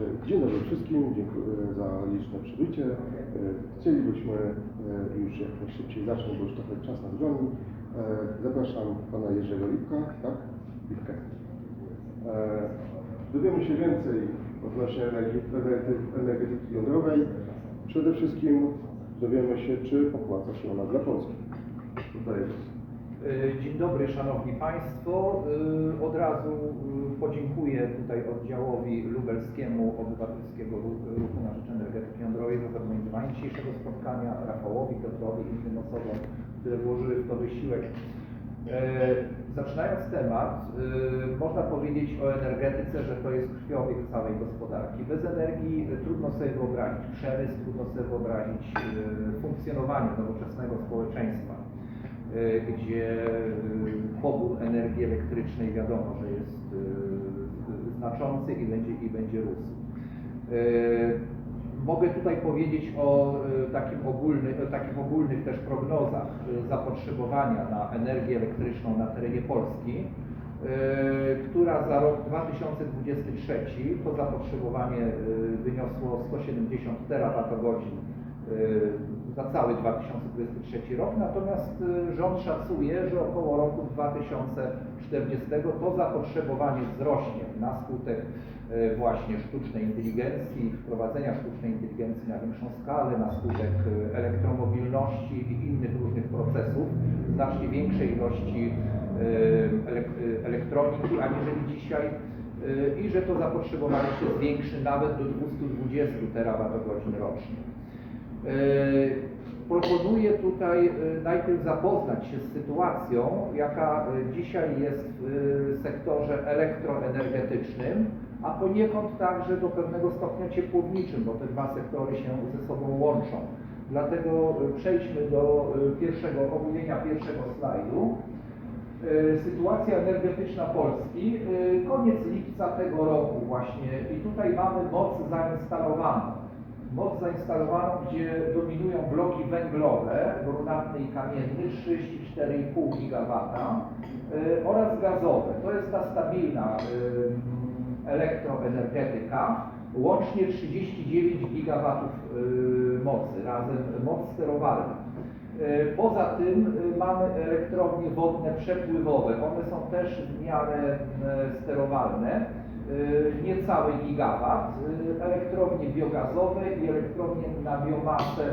E, Dzień dobry wszystkim, dziękuję za liczne przybycie. E, Chcielibyśmy e, już jak najszybciej zacząć, bo już trochę czas nas goni. E, Zapraszam pana Jerzego Lipka, tak? Lipkę. E, Dowiemy się więcej odnośnie energetyki jądrowej. Przede wszystkim dowiemy się, czy opłaca się ona dla Polski. Dzień dobry Szanowni Państwo. Od razu podziękuję tutaj oddziałowi lubelskiemu Obywatelskiego Ru- Ruchu na Rzecz Energetyki Jądrowej za zorganizowanie dzisiejszego spotkania, Rafałowi, Piotrowi i innym osobom, które włożyły w to wysiłek. E, Zaczynając temat, y, można powiedzieć o energetyce, że to jest krwiobieg całej gospodarki. Bez energii y, trudno sobie wyobrazić przemysł, trudno sobie wyobrazić funkcjonowanie nowoczesnego społeczeństwa gdzie energii elektrycznej wiadomo, że jest y, znaczący i będzie, i będzie rósł. Y, Mogę tutaj powiedzieć o y, takim ogólny, takich ogólnych też prognozach zapotrzebowania na energię elektryczną na terenie Polski, która za rok 2023 to zapotrzebowanie wyniosło 170 terawatogodzin za cały 2023 rok, natomiast y, rząd szacuje, że około roku 2040 to zapotrzebowanie wzrośnie na skutek y, właśnie sztucznej inteligencji, wprowadzenia sztucznej inteligencji na większą skalę, na skutek y, elektromobilności i innych różnych procesów, znacznie większej ilości elek- elektroniki aniżeli dzisiaj i że to zapotrzebowanie się zwiększy nawet do 220 terawatogodzin rocznie. E, Proponuję tutaj e, najpierw zapoznać się z sytuacją, jaka e, dzisiaj jest w sektorze elektroenergetycznym, a poniekąd także do pewnego stopnia ciepłowniczym, bo te dwa sektory się ze sobą łączą. Dlatego przejdźmy do pierwszego omówienia pierwszego slajdu. Sytuacja energetyczna Polski, koniec lipca tego roku właśnie i tutaj mamy moc zainstalowaną moc zainstalowaną, gdzie dominują bloki węglowe, brunatny i kamienny 34,5 GW oraz gazowe. To jest ta stabilna y, elektroenergetyka, łącznie 39 GW y, mocy, razem moc sterowalna. Y, Poza tym mamy elektrownie wodne przepływowe. One są też w miarę sterowalne niecały gigawat, y, elektrownie biogazowe i elektrownie na biomasę,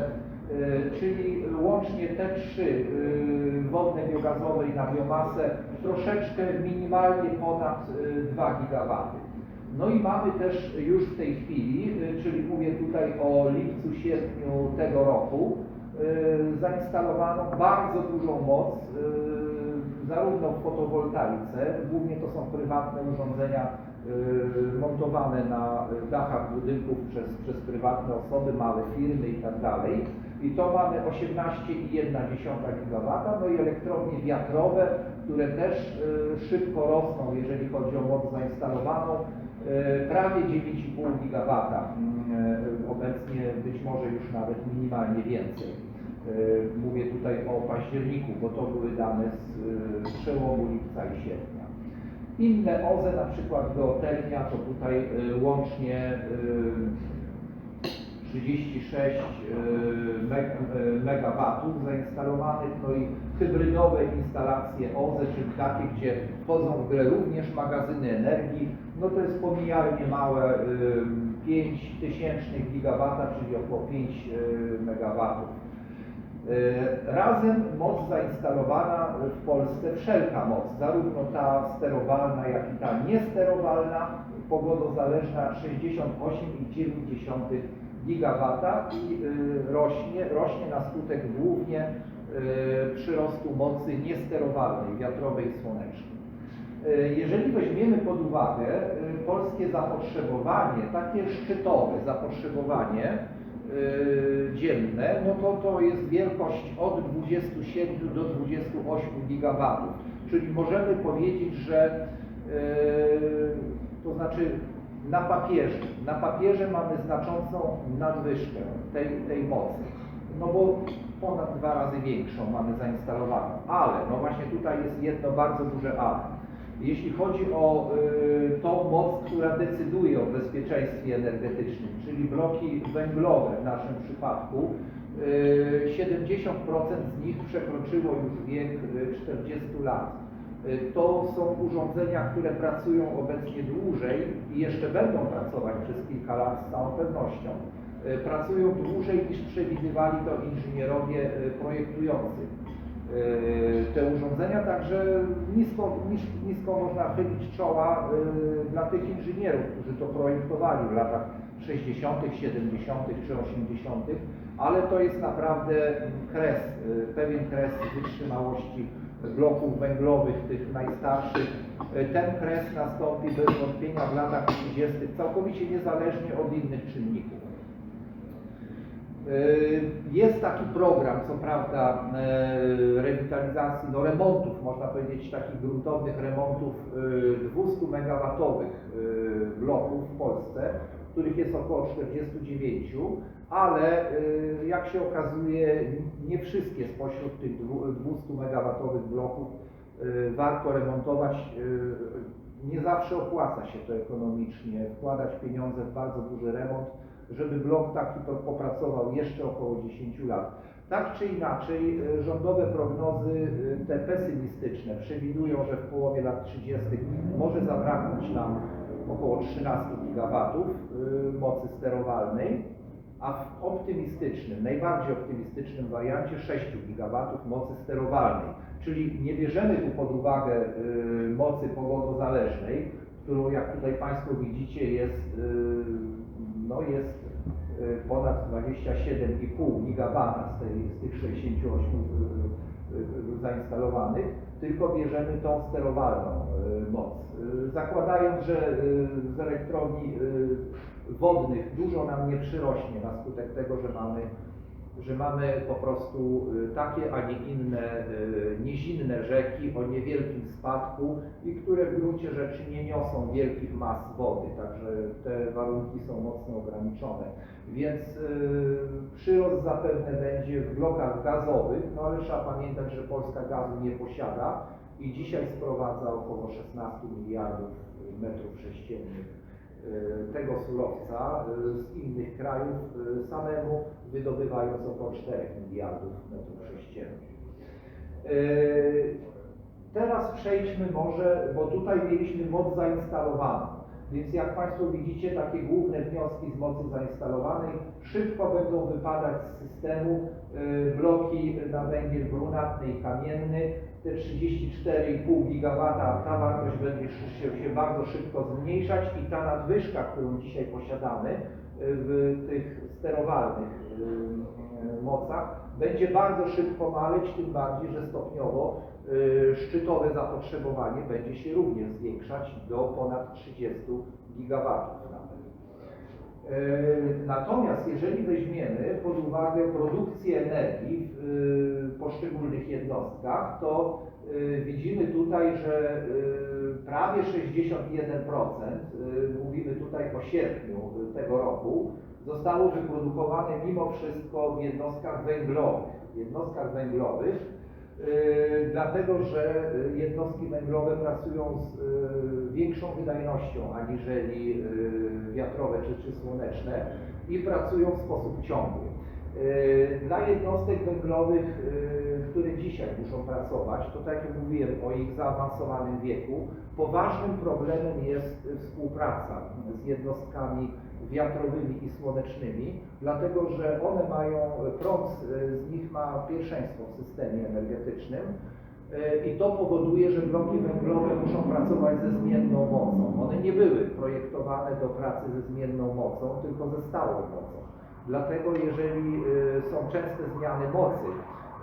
y, czyli łącznie te trzy, y, wodne, biogazowe i na biomasę, troszeczkę minimalnie ponad y, 2 gigawaty. No i mamy też już w tej chwili, y, czyli mówię tutaj o lipcu, sierpniu tego roku, y, zainstalowaną bardzo dużą moc, y, zarówno w fotowoltaice, głównie to są prywatne urządzenia y, montowane na dachach budynków przez, przez prywatne osoby, małe firmy i tak. I to mamy 18,1 GW, no i elektrownie wiatrowe, które też y, szybko rosną, jeżeli chodzi o moc zainstalowaną, y, prawie 9,5 GW. Y, Obecnie być może już nawet minimalnie więcej. Y, Mówię tutaj o październiku, bo to były dane z y, przełomu lipca i sierpnia. Inne OZE, na przykład geotermia, to tutaj y, łącznie y, 36 y, y, megawatów zainstalowanych, no i hybrydowe instalacje OZE, czyli takie, gdzie wchodzą w grę również magazyny energii, no to jest pomijalnie małe, y, 5 tysięcznych gigawata, czyli około 5 y, megawatów. Y, Razem moc zainstalowana w Polsce, wszelka moc, zarówno ta sterowalna, jak i ta niesterowalna, pogodozależna 68,9 gigawata i y, rośnie, rośnie na skutek głównie y, przyrostu mocy niesterowalnej, wiatrowej i słonecznej. Jeżeli weźmiemy pod uwagę polskie zapotrzebowanie, takie szczytowe zapotrzebowanie dzienne, no to to jest wielkość od 27 do 28 gigawatów. Czyli możemy powiedzieć, że y, to znaczy na papierze, na papierze mamy znaczącą nadwyżkę tej, tej mocy, no bo ponad dwa razy większą mamy zainstalowaną, ale, no właśnie tutaj jest jedno bardzo duże ale. Jeśli chodzi o y, tą moc, która decyduje o bezpieczeństwie energetycznym, czyli bloki węglowe w naszym przypadku, y, 70% z nich przekroczyło już wiek y, 40 lat. Y, To są urządzenia, które pracują obecnie dłużej i jeszcze będą pracować przez kilka lat z całą pewnością. Y, Pracują dłużej niż przewidywali to inżynierowie y, projektujący y, te urządzenia, także nisko, nisko, można chylić czoła y, dla tych inżynierów, którzy to projektowali w latach 60., 70. czy 80., ale to jest naprawdę kres, y, pewien kres wytrzymałości bloków węglowych, tych najstarszych. Ten kres nastąpi bez wątpienia w latach 30., całkowicie niezależnie od innych czynników. Y, Jest taki program, co prawda, y, rewitalizacji, no remontów, można powiedzieć, takich gruntownych remontów y, 200 megawatowych y, bloków w Polsce, których jest około 49, ale jak się okazuje, nie wszystkie spośród tych dwu- 200 megawatowych bloków warto remontować. Nie zawsze opłaca się to ekonomicznie, wkładać pieniądze w bardzo duży remont, żeby blok taki popracował jeszcze około 10 lat. Tak czy inaczej, y, rządowe prognozy, y, te pesymistyczne, przewidują, że w połowie lat 30. może zabraknąć nam około 13 gigawatów y, mocy sterowalnej, a w optymistycznym, najbardziej optymistycznym wariancie 6 gigawatów mocy sterowalnej. Czyli nie bierzemy tu pod uwagę mocy powodozależnej, którą jak tutaj Państwo widzicie jest, no jest y, ponad 27,5 gigabana z, tej, z tych 68 y, y, zainstalowanych, tylko bierzemy tą sterowalną moc. Zakładając, że z elektrowni wodnych dużo nam nie przyrośnie na skutek tego, że mamy, że mamy po prostu y, takie, a nie inne y, nizinne rzeki o niewielkim spadku i które w gruncie rzeczy nie niosą wielkich mas wody, także te warunki są mocno ograniczone. Więc y, przyrost zapewne będzie w blokach gazowych, no ale trzeba pamiętać, że Polska gazu nie posiada i dzisiaj sprowadza około 16 miliardów metrów sześciennych tego surowca y, z innych krajów y, samemu wydobywając około 4 miliardów metrów sześciennych. Y, Teraz przejdźmy może, bo tutaj mieliśmy moc zainstalowaną. Więc jak Państwo widzicie, takie główne wnioski z mocy zainstalowanej szybko będą wypadać z systemu y, bloki na węgiel brunatny i kamienny. Te 34,5 gigawata, ta wartość będzie się, bardzo szybko zmniejszać i ta nadwyżka, którą dzisiaj posiadamy y, w tych sterowalnych y, mocach, będzie bardzo szybko maleć, tym bardziej, że stopniowo y, szczytowe zapotrzebowanie będzie się również zwiększać do ponad 30 gigawatów nawet. Y, Natomiast jeżeli weźmiemy pod uwagę produkcję energii w y, poszczególnych jednostkach, to y, widzimy tutaj, że prawie 61%, y, mówimy tutaj o sierpniu tego roku, zostało wyprodukowane mimo wszystko w jednostkach węglowych. W jednostkach węglowych, Yy, dlatego że jednostki węglowe pracują z y, większą wydajnością aniżeli y, wiatrowe czy, czy słoneczne i pracują w sposób ciągły. Yy, Dla jednostek węglowych, yy, które dzisiaj muszą pracować, to tak jak mówiłem o ich zaawansowanym wieku, poważnym problemem jest współpraca z jednostkami wiatrowymi i słonecznymi, dlatego że one mają, prąd z- nich ma pierwszeństwo w systemie energetycznym e, i to powoduje, że bloki węglowe muszą pracować ze zmienną mocą. One nie były projektowane do pracy ze zmienną mocą, tylko ze stałą mocą. Dlatego jeżeli e, są częste zmiany mocy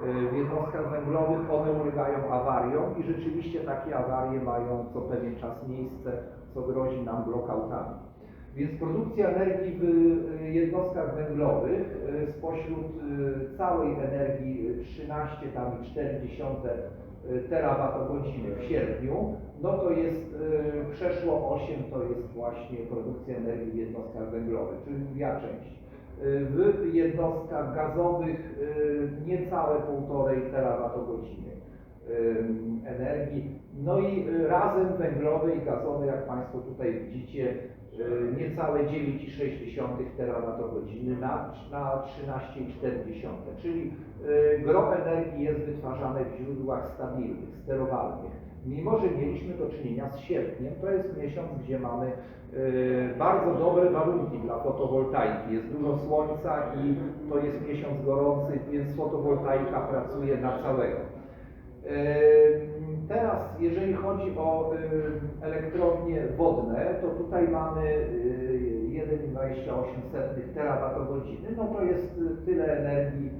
e, w jednostkach węglowych, one ulegają awariom i rzeczywiście takie awarie mają co pewien czas miejsce, co grozi nam blockoutami. Więc produkcja energii w y, jednostkach węglowych y, spośród y, całej energii y, 13 tam i 40 terawatogodziny w sierpniu, no to jest przeszło 8 to jest właśnie produkcja energii w jednostkach węglowych, czyli lwia część. W jednostkach gazowych niecałe 1,5 terawatogodziny. energii. No i razem węglowy i gazowy, jak Państwo tutaj widzicie, niecałe 9,6 terawatogodziny na, na 13,4, czyli y, gro energii jest wytwarzane w źródłach stabilnych, sterowalnych. Mimo, że mieliśmy do czynienia z sierpniem, to jest miesiąc, gdzie mamy y, bardzo dobre warunki dla fotowoltaiki. Jest dużo słońca i to jest miesiąc gorący, więc fotowoltaika pracuje na całego. Teraz, jeżeli chodzi o ym, elektrownie wodne, to tutaj mamy y, 1,28 terawatogodziny. No to jest y, tyle energii,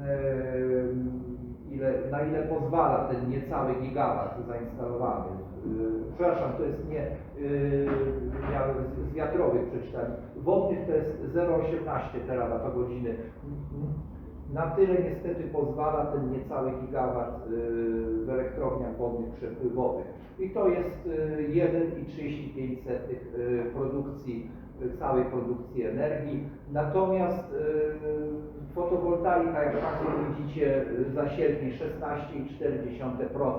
ym, ile, na ile pozwala ten niecały gigawat zainstalowany. Y, Przepraszam, to jest nie y, z wiatrowych przeczytałem. Wodnych to jest 0,18 terawatogodziny. Na tyle niestety pozwala ten niecały gigawat y, w elektrowniach wodnych przepływowych. I to jest y, 1,35 y, produkcji, y, całej produkcji energii. Natomiast fotowoltaika, jak Państwo widzicie, za sierpień 16,4%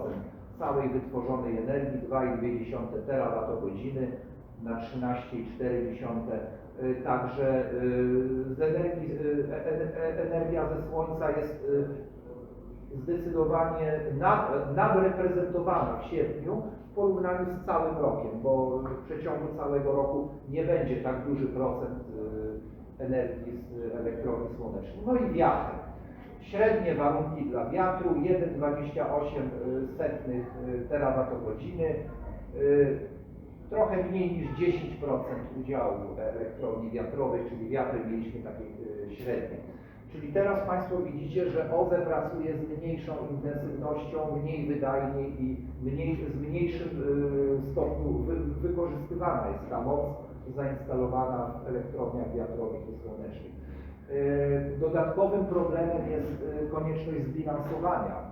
całej wytworzonej energii, 2,2 terawatogodziny na 13,4. Y, Także y, z energii, e- e- energia ze słońca jest zdecydowanie nad, nadreprezentowana w sierpniu w porównaniu z całym rokiem, bo w przeciągu całego roku nie będzie tak duży procent energii z elektrowni słonecznej. No i wiatr. Średnie warunki dla wiatru 1,28 terawatogodziny. Trochę mniej niż 10% udziału elektrowni wiatrowych, czyli wiatry mieliśmy takie średnie. Czyli teraz Państwo widzicie, że OZE pracuje z mniejszą intensywnością, mniej wydajnie i mniej, z mniejszym y, stopniu wy, wykorzystywana jest ta moc zainstalowana w elektrowniach wiatrowych i słonecznych. Y, Dodatkowym problemem jest y, konieczność zbilansowania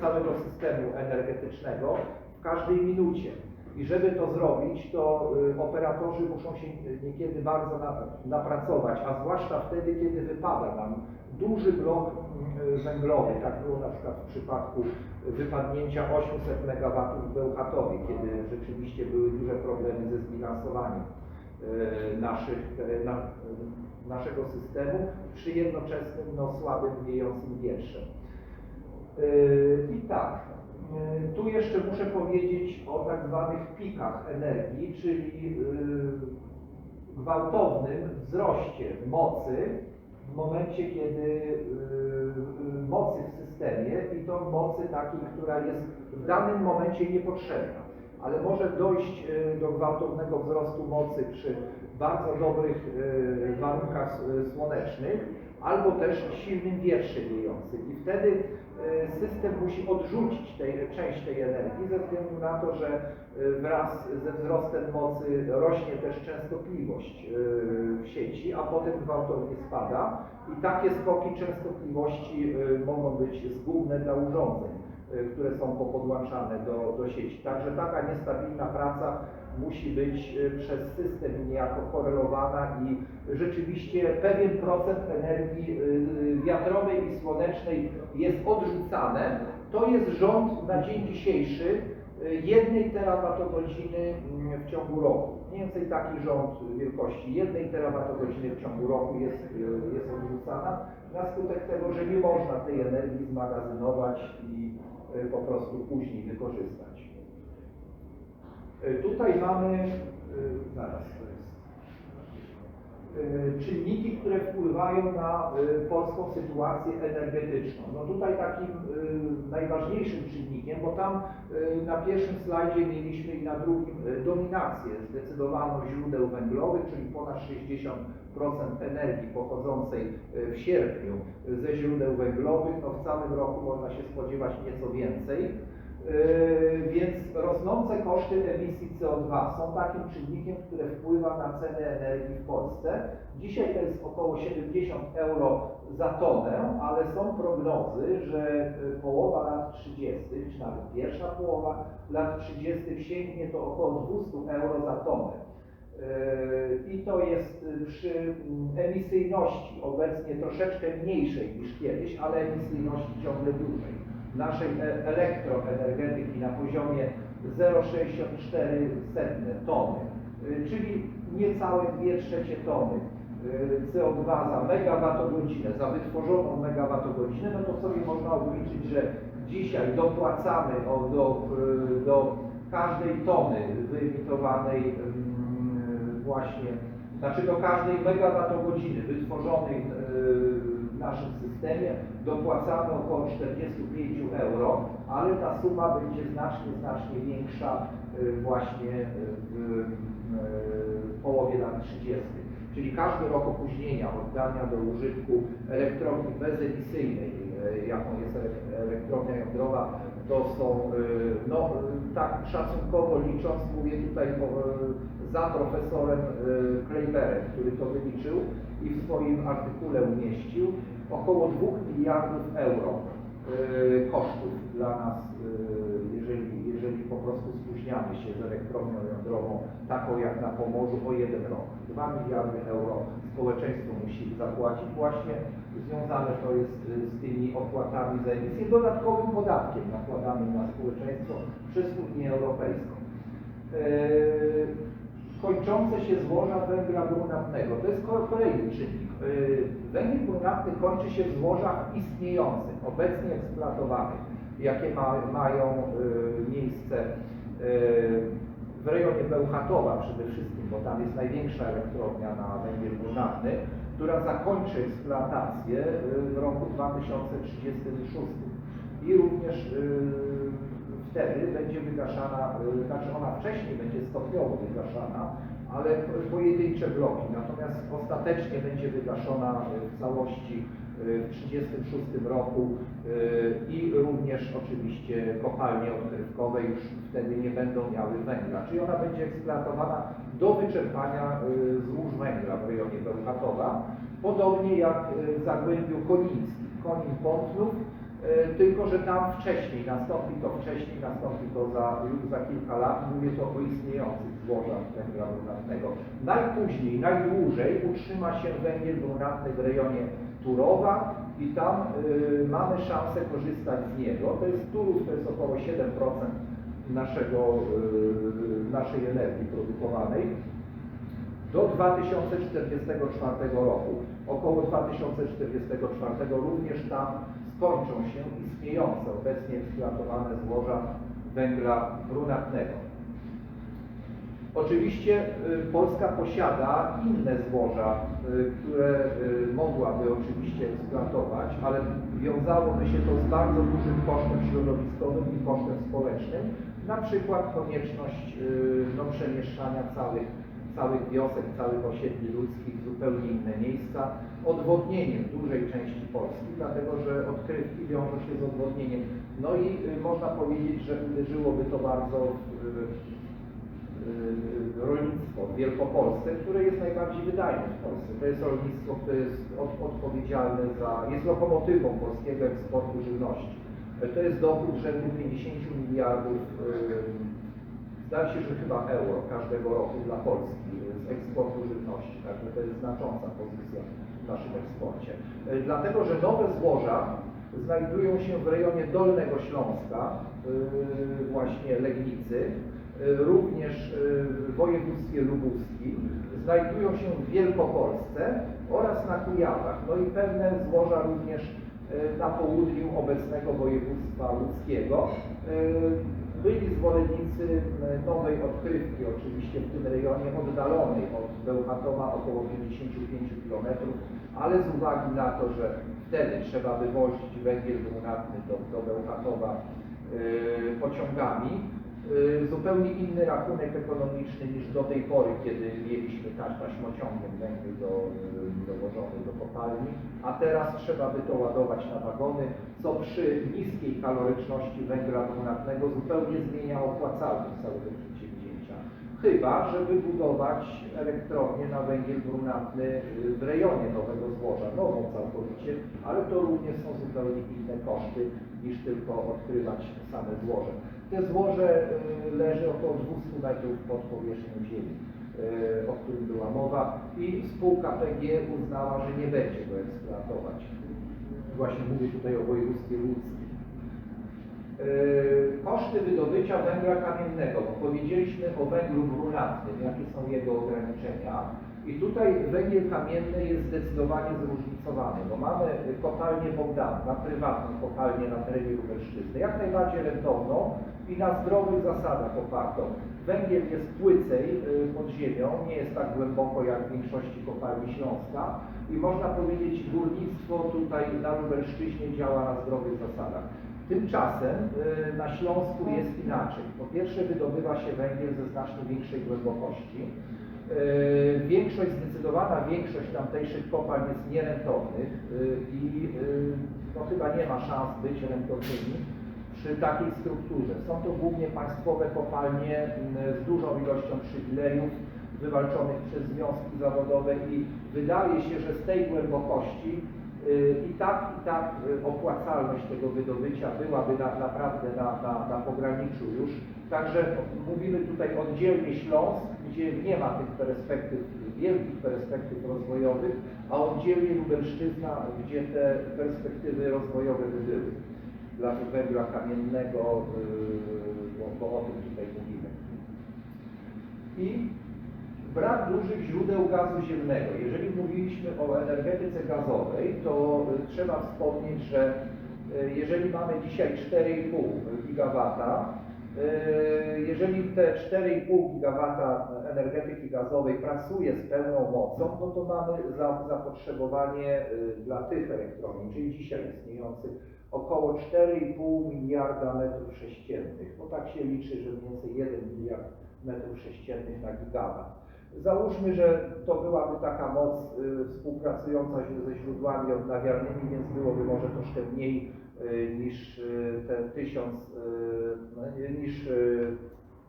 całego systemu energetycznego w każdej minucie. I żeby to zrobić, to y, operatorzy muszą się y, niekiedy bardzo na, napracować, a zwłaszcza wtedy, kiedy wypada nam duży blok y, węglowy. Tak było na przykład w przypadku wypadnięcia 800 MW w Bełchatowie, kiedy rzeczywiście były duże problemy ze zbilansowaniem naszych, na, naszego systemu przy jednoczesnym no, słabym wiejącym wietrzem. Yy, I tak, tu jeszcze muszę powiedzieć o tak zwanych pikach energii, czyli yy, gwałtownym wzroście mocy w momencie, kiedy yy, mocy w systemie i to mocy takiej, która jest w danym momencie niepotrzebna, ale może dojść do gwałtownego wzrostu mocy przy bardzo dobrych warunkach słonecznych albo też silnym wietrze wiejącym i wtedy y, system musi odrzucić tej, część tej energii ze względu na to, że y, wraz ze wzrostem mocy rośnie też częstotliwość y, w sieci, a potem gwałtownie spada i takie skoki częstotliwości mogą być zgubne dla urządzeń, które są popodłączane do, do sieci. Także taka niestabilna praca musi być y, przez system niejako korelowana i rzeczywiście pewien procent energii y, wiatrowej i słonecznej jest odrzucane. To jest rząd na dzień dzisiejszy jednej terawatogodziny mm, w ciągu roku. Mniej więcej taki rząd wielkości jednej terawatogodziny w ciągu roku jest, jest odrzucana na skutek tego, że nie można tej energii zmagazynować i po prostu później wykorzystać. Y, Tutaj mamy, y, zaraz to jest, y, czynniki, które wpływają na polską sytuację energetyczną. No tutaj takim najważniejszym czynnikiem, bo tam na pierwszym slajdzie mieliśmy i na drugim dominację zdecydowaną źródeł węglowych, czyli ponad 60% energii pochodzącej w sierpniu ze źródeł węglowych. No w całym roku można się spodziewać nieco więcej. Yy, Więc rosnące koszty emisji CO2 są takim czynnikiem, który wpływa na cenę energii w Polsce. Dzisiaj to jest około 70 euro za tonę, ale są prognozy, że y, połowa lat 30., czy nawet pierwsza połowa lat 30. sięgnie to około 200 euro za tonę. Yy, I to jest przy mm, emisyjności obecnie troszeczkę mniejszej niż kiedyś, ale emisyjności ciągle dużej. Naszej e- elektroenergetyki na poziomie 0,64 tony, y, czyli niecałe 2 trzecie tony y, CO2 za megawattogodzinę, za wytworzoną megawattogodzinę, no to sobie można obliczyć, że dzisiaj dopłacamy o, do, y, do każdej tony wyemitowanej mm, właśnie, znaczy do każdej megawattogodziny wytworzonej w naszym systemie dopłacamy około 45 euro, ale ta suma będzie znacznie, znacznie większa y, właśnie w y, połowie lat 30. Czyli każdy rok opóźnienia oddania do użytku elektrowni bezemisyjnej, y, jaką jest elek- elektrownia jądrowa, to są, y, no y, tak szacunkowo licząc, mówię tutaj y, za profesorem Kleiberem, który to wyliczył i w swoim artykule umieścił, około 2 miliardów euro kosztów dla nas, jeżeli, jeżeli po prostu spóźniamy się z elektrownią jądrową, taką jak na Pomorzu, o jeden rok. 2 miliardy euro społeczeństwo musi zapłacić właśnie związane to jest y, z tymi opłatami za emisję, dodatkowym podatkiem nakładanym na społeczeństwo przez Unię Europejską. Yy, kończące się złoża węgla brunatnego. To jest ko- kolejny czynnik. Yy, Węgiel brunatny kończy się w złożach istniejących, obecnie eksploatowanych, jakie ma, mają yy, miejsce w rejonie Bełchatowa przede wszystkim, bo tam jest największa elektrownia na węgiel brunatny, która zakończy eksploatację yy, w roku 2036. I również yy, wtedy będzie wygaszana, y, znaczy ona wcześniej będzie stopniowo wygaszana, ale pojedyncze bloki, natomiast ostatecznie będzie wygaszona y, w całości y, w 1936 roku y, i również oczywiście kopalnie odkrywkowe już wtedy nie będą miały węgla, czyli ona będzie eksploatowana do wyczerpania y, złóż węgla w rejonie Bełchatowa, podobnie jak y, w Zagłębiu Konińskim, Konin Pątnów, tylko że tam wcześniej, nastąpi to wcześniej, nastąpi to za, już za kilka lat, mówię to o istniejących złożach węgla brunatnego. Najpóźniej, najdłużej utrzyma się węgiel brunatny w rejonie Turowa i tam y, mamy szansę korzystać z niego. To jest Turów, to jest około 7% naszego, y, naszej energii produkowanej do 2044 roku. Około 2044 również tam skończą się istniejące obecnie eksploatowane złoża węgla brunatnego. Oczywiście y, Polska posiada inne złoża, y, które y, mogłaby oczywiście eksploatować, ale wiązałoby się to z bardzo dużym kosztem środowiskowym i kosztem społecznym, na przykład konieczność no, przemieszczania całych całych wiosek, całych osiedli ludzkich w zupełnie inne miejsca, odwodnieniem dużej części Polski, dlatego że odkrywki wiążą się z odwodnieniem. No i y, można powiedzieć, że uderzyłoby to bardzo w rolnictwo w Wielkopolsce, które jest najbardziej wydajne w Polsce. To jest rolnictwo, które jest od, odpowiedzialne za, jest lokomotywą polskiego eksportu żywności. To jest dochód rzędu 50 miliardów y, Zdaje się, że chyba euro każdego roku dla Polski z eksportu żywności, także to jest znacząca pozycja w naszym eksporcie. E, Dlatego, że nowe złoża znajdują się w rejonie Dolnego Śląska, e, właśnie Legnicy, e, również w województwie lubuskim, znajdują się w Wielkopolsce oraz na Kujawach. No i pewne złoża również na południu obecnego województwa łódzkiego. Byli zwolennicy e, nowej odkrywki, oczywiście w tym rejonie oddalonej od Bełchatowa około 55 km, ale z uwagi na to, że wtedy trzeba wywozić węgiel brunatny do, do Bełchatowa e, pociągami, zupełnie inny rachunek ekonomiczny niż do tej pory, kiedy mieliśmy taś, taśmociągiem węgiel do, e, dowożony do kopalni, a teraz trzeba by to ładować na wagony, co przy niskiej kaloryczności węgla brunatnego zupełnie zmienia opłacalność całego przedsięwzięcia. Chyba, żeby budować elektrownię na węgiel brunatny y, w rejonie nowego złoża, nową całkowicie, ale to również są zupełnie inne koszty niż tylko odkrywać same złoże. Te złoże y, leży około 200 metrów pod powierzchnią ziemi y, o którym była mowa i spółka PG uznała, że nie będzie go eksploatować. Właśnie mówię tutaj o województwie łódzkim. Yy, Koszty wydobycia węgla kamiennego. Powiedzieliśmy o węglu brunatnym, jakie są jego ograniczenia. I tutaj węgiel kamienny jest zdecydowanie zróżnicowany, bo mamy kopalnię Bogdanka, prywatną kopalnię na terenie Lubelszczyzny, jak najbardziej rentowną i na zdrowych zasadach opartą. Węgiel jest płycej y, pod ziemią, nie jest tak głęboko jak w większości kopalni Śląska i można powiedzieć górnictwo tutaj na Lubelszczyźnie działa na zdrowych zasadach. Tymczasem y, na Śląsku jest inaczej. Po pierwsze wydobywa się węgiel ze znacznie większej głębokości. Y, Większość, zdecydowana większość tamtejszych kopalń jest nierentownych y, i y, no, chyba nie ma szans być rentownymi przy takiej strukturze. Są to głównie państwowe kopalnie z dużą ilością przywilejów wywalczonych przez związki zawodowe i wydaje się, że z tej głębokości i tak, i tak y, opłacalność tego wydobycia byłaby na, naprawdę na, na, na pograniczu już. Także mówimy tutaj oddzielnie Śląsk, gdzie nie ma tych perspektyw, wielkich perspektyw rozwojowych, a oddzielnie Lubelszczyzna, gdzie te perspektywy rozwojowe by były dla węgla kamiennego, yy, bo, bo o tym tutaj mówimy. I brak dużych źródeł gazu ziemnego. Jeżeli mówiliśmy o energetyce gazowej, to y, trzeba wspomnieć, że y, jeżeli mamy dzisiaj 4,5 gigawata, y, jeżeli te 4,5 gigawata energetyki gazowej pracuje z pełną mocą, no to mamy za, zapotrzebowanie dla tych elektrowni, czyli dzisiaj istniejących, około 4,5 miliarda metrów sześciennych. No tak się liczy, że mniej więcej 1 miliard metrów sześciennych na gigawat. Załóżmy, że to byłaby taka moc y, współpracująca ze źródłami odnawialnymi, więc byłoby może troszkę mniej y, niż y, ten tysiąc, no, niż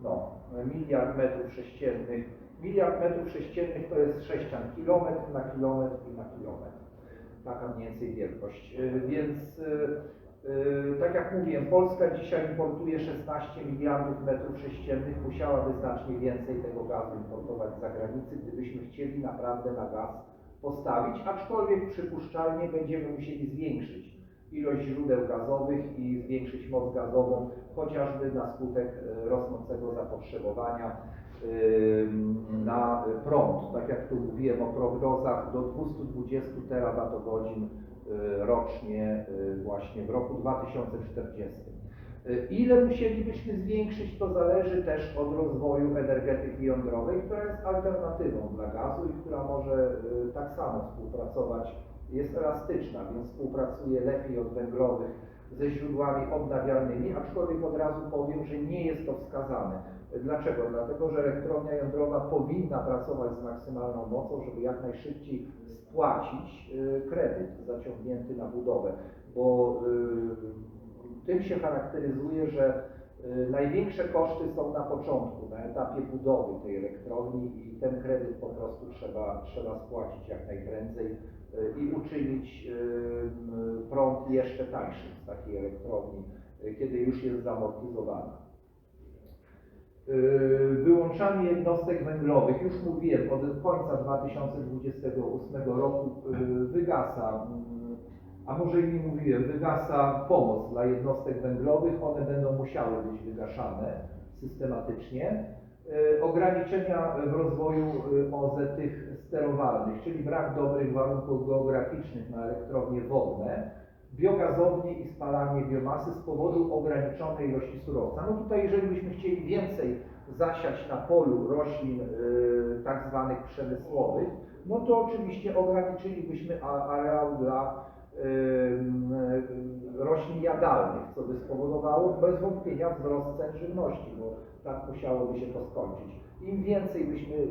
no, miliard metrów sześciennych. Miliard metrów sześciennych to jest sześcian kilometr na kilometr i na kilometr. Taka mniej więcej wielkość. Więc Tak jak mówiłem, Polska dzisiaj importuje 16 miliardów metrów sześciennych, musiałaby znacznie więcej tego gazu importować z zagranicy, gdybyśmy chcieli naprawdę na gaz postawić, aczkolwiek przypuszczalnie będziemy musieli zwiększyć ilość źródeł gazowych i zwiększyć moc gazową, chociażby na skutek e, rosnącego zapotrzebowania ym, na prąd. Tak jak tu mówiłem o prognozach, do 220 terawatogodzin rocznie y, właśnie w roku 2040. Y, Ile musielibyśmy zwiększyć, to zależy też od rozwoju energetyki jądrowej, która jest alternatywą dla gazu i która może y, tak samo współpracować, jest elastyczna, więc współpracuje lepiej od węglowych ze źródłami odnawialnymi, aczkolwiek od razu powiem, że nie jest to wskazane. Dlaczego? Dlatego, że elektrownia jądrowa powinna pracować z maksymalną mocą, żeby jak najszybciej spłacić y, kredyt zaciągnięty na budowę, bo y, tym się charakteryzuje, że y, największe koszty są na początku, na etapie budowy tej elektrowni i ten kredyt po prostu trzeba, trzeba spłacić jak najprędzej i uczynić prąd jeszcze tańszym z takiej elektrowni, kiedy już jest zamortyzowana. Yy, Wyłączanie jednostek węglowych, już mówiłem, od końca 2028 roku yy, wygasa, mm, a może i nie mówiłem, wygasa pomoc dla jednostek węglowych, one będą musiały być wygaszane systematycznie. Yy, Ograniczenia w rozwoju OZE tych sterowalnych, czyli brak dobrych warunków geograficznych na elektrownie wodne, biogazownie i spalanie biomasy z powodu ograniczonej ilości surowca. No tutaj, jeżeli byśmy chcieli więcej zasiać na polu roślin y, tak zwanych przemysłowych, no to oczywiście ograniczylibyśmy areał dla y, y, roślin jadalnych, co by spowodowało bez wątpienia wzrost cen żywności, bo tak musiałoby się to skończyć. Im więcej byśmy y,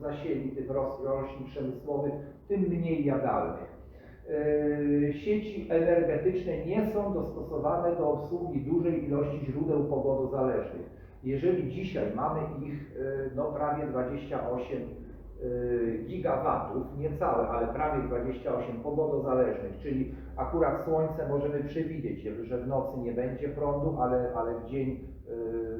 zasieli tych roślin przemysłowych, tym mniej jadalnych. Yy, sieci energetyczne nie są dostosowane do obsługi dużej ilości źródeł pogodozależnych. Jeżeli dzisiaj mamy ich yy, no, prawie 28 yy, gigawatów, niecałe, ale prawie 28 pogodozależnych, czyli akurat słońce możemy przewidzieć, że w nocy nie będzie prądu, ale, ale w dzień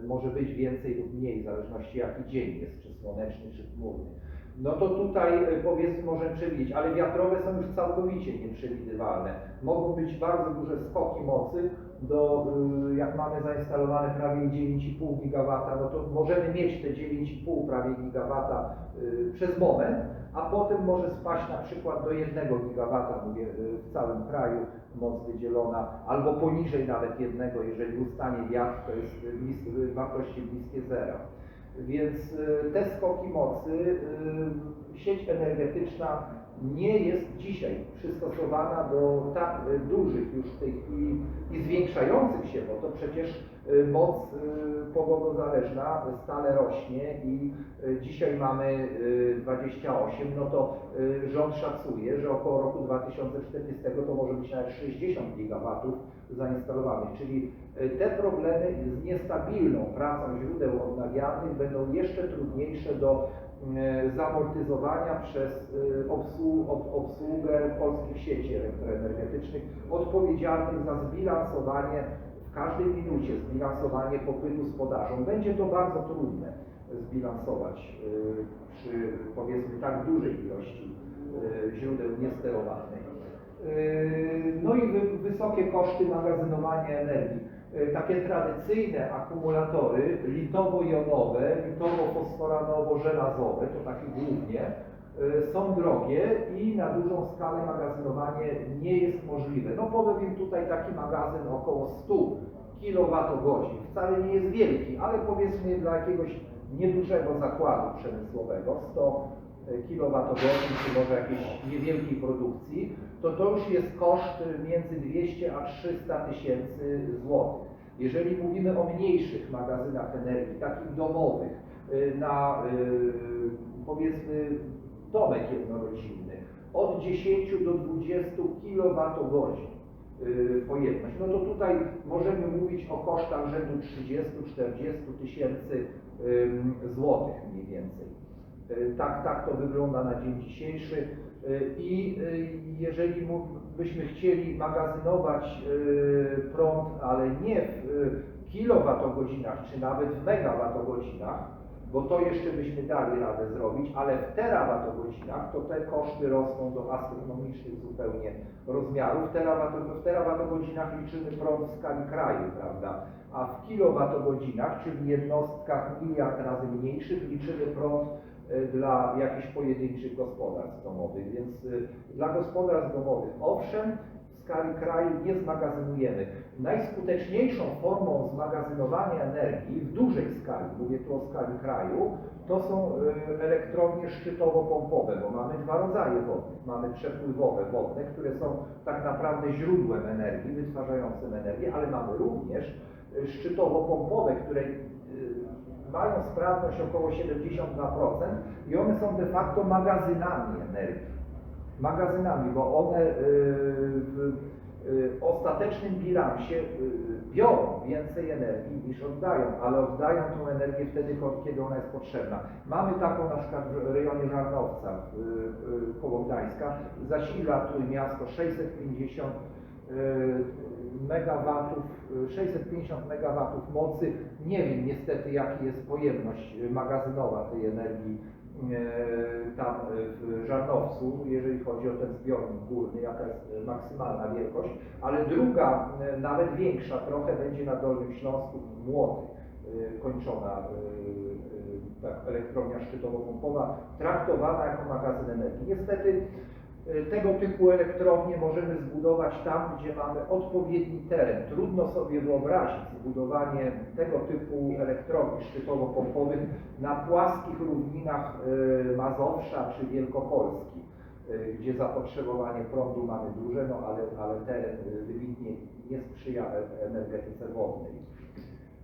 może być więcej lub mniej, w zależności jaki dzień jest, czy słoneczny, czy chmurny no to tutaj y, powiedzmy możemy przewidzieć, ale wiatrowe są już całkowicie nieprzewidywalne. Mogą być bardzo duże skoki mocy do, y, jak mamy zainstalowane prawie 9,5 gigawata, no to możemy mieć te 9,5 prawie gigawata y, przez moment, a potem może spaść na przykład do 1 gigawata, mówię, y, w całym kraju moc wydzielona, albo poniżej nawet jednego, jeżeli ustanie wiatr, to jest wartości bliskie zera. Więc y, te skoki mocy, y, sieć energetyczna nie jest dzisiaj przystosowana do tak dużych już w tej chwili i zwiększających się, bo to przecież moc y, pogodozależna stale rośnie i y, dzisiaj mamy y, 28, no to y, rząd szacuje, że około roku 2040 to może być nawet 60 gigawatów zainstalowanych, czyli y, te problemy z niestabilną pracą źródeł odnawialnych będą jeszcze trudniejsze do zamortyzowania przez obsłu- ob- obsługę polskich sieci elektroenergetycznych odpowiedzialnych za zbilansowanie każdej minucie, zbilansowanie popytu z podażą. Będzie to bardzo trudne zbilansować e, przy powiedzmy tak dużej ilości e, źródeł niesterowanych. E, No i wy- wysokie koszty magazynowania energii. Takie tradycyjne akumulatory litowo-jonowe, litowo-fosforanowo-żelazowe, to takie głównie, są drogie i na dużą skalę magazynowanie nie jest możliwe. No powiem tutaj taki magazyn około 100 kWh, wcale nie jest wielki, ale powiedzmy dla jakiegoś niedużego zakładu przemysłowego 100 kWh, czy może jakiejś niewielkiej produkcji, to to już jest koszt między 200 a 300 tysięcy złotych. Jeżeli mówimy o mniejszych magazynach energii, takich domowych, y, na y, powiedzmy domek jednorodzinny, od 10 do 20 kWh y, pojemność, no to tutaj możemy mówić o kosztach rzędu 30-40 tysięcy ym, złotych mniej więcej. Y, Tak, tak to wygląda na dzień dzisiejszy i jeżeli byśmy chcieli magazynować prąd, ale nie w kilowatogodzinach, czy nawet w megawatogodzinach, bo to jeszcze byśmy dali radę zrobić, ale w terawatogodzinach to te koszty rosną do astronomicznych zupełnie rozmiarów. W terawatogodzinach liczymy prąd w skali kraju, prawda? A w kilowatogodzinach, czyli jednostkach miliard razy mniejszych, liczymy prąd e, dla jakichś pojedynczych gospodarstw domowych. Więc y, dla gospodarstw domowych owszem, skali kraju nie zmagazynujemy. Najskuteczniejszą formą zmagazynowania energii w dużej skali, mówię tu o skali kraju, to są y, elektrownie szczytowo-pompowe, bo mamy dwa rodzaje wodnych. Mamy przepływowe wodne, które są tak naprawdę źródłem energii, wytwarzającym energię, ale mamy również y, szczytowo-pompowe, które y, mają sprawność około 72% i one są de facto magazynami energii. Magazynami, bo one y, w y, ostatecznym bilansie y, biorą więcej energii niż oddają, ale oddają tą energię wtedy, kiedy ona jest potrzebna. Mamy taką na przykład w rejonie Żarnowca koło Gdańska, zasila Trójmiasto 650 y, megawatów, y, 650 megawatów mocy. Nie wiem niestety jaki jest pojemność magazynowa tej energii tam y, w Żarnowcu, jeżeli chodzi o ten zbiornik górny, jaka jest y, maksymalna wielkość, ale druga, nawet większa trochę będzie na Dolnym Śląsku, Młody, kończona tak, elektrownia szczytowo-pompowa, traktowana jako magazyn energii. Niestety tego typu elektrownie możemy zbudować tam, gdzie mamy odpowiedni teren. Trudno sobie wyobrazić zbudowanie tego typu elektrowni szczytowo-pompowych na płaskich równinach y, Mazowsza czy Wielkopolski, y, gdzie zapotrzebowanie prądu mamy duże, no ale, ale teren wybitnie nie sprzyja e- energetyce wodnej.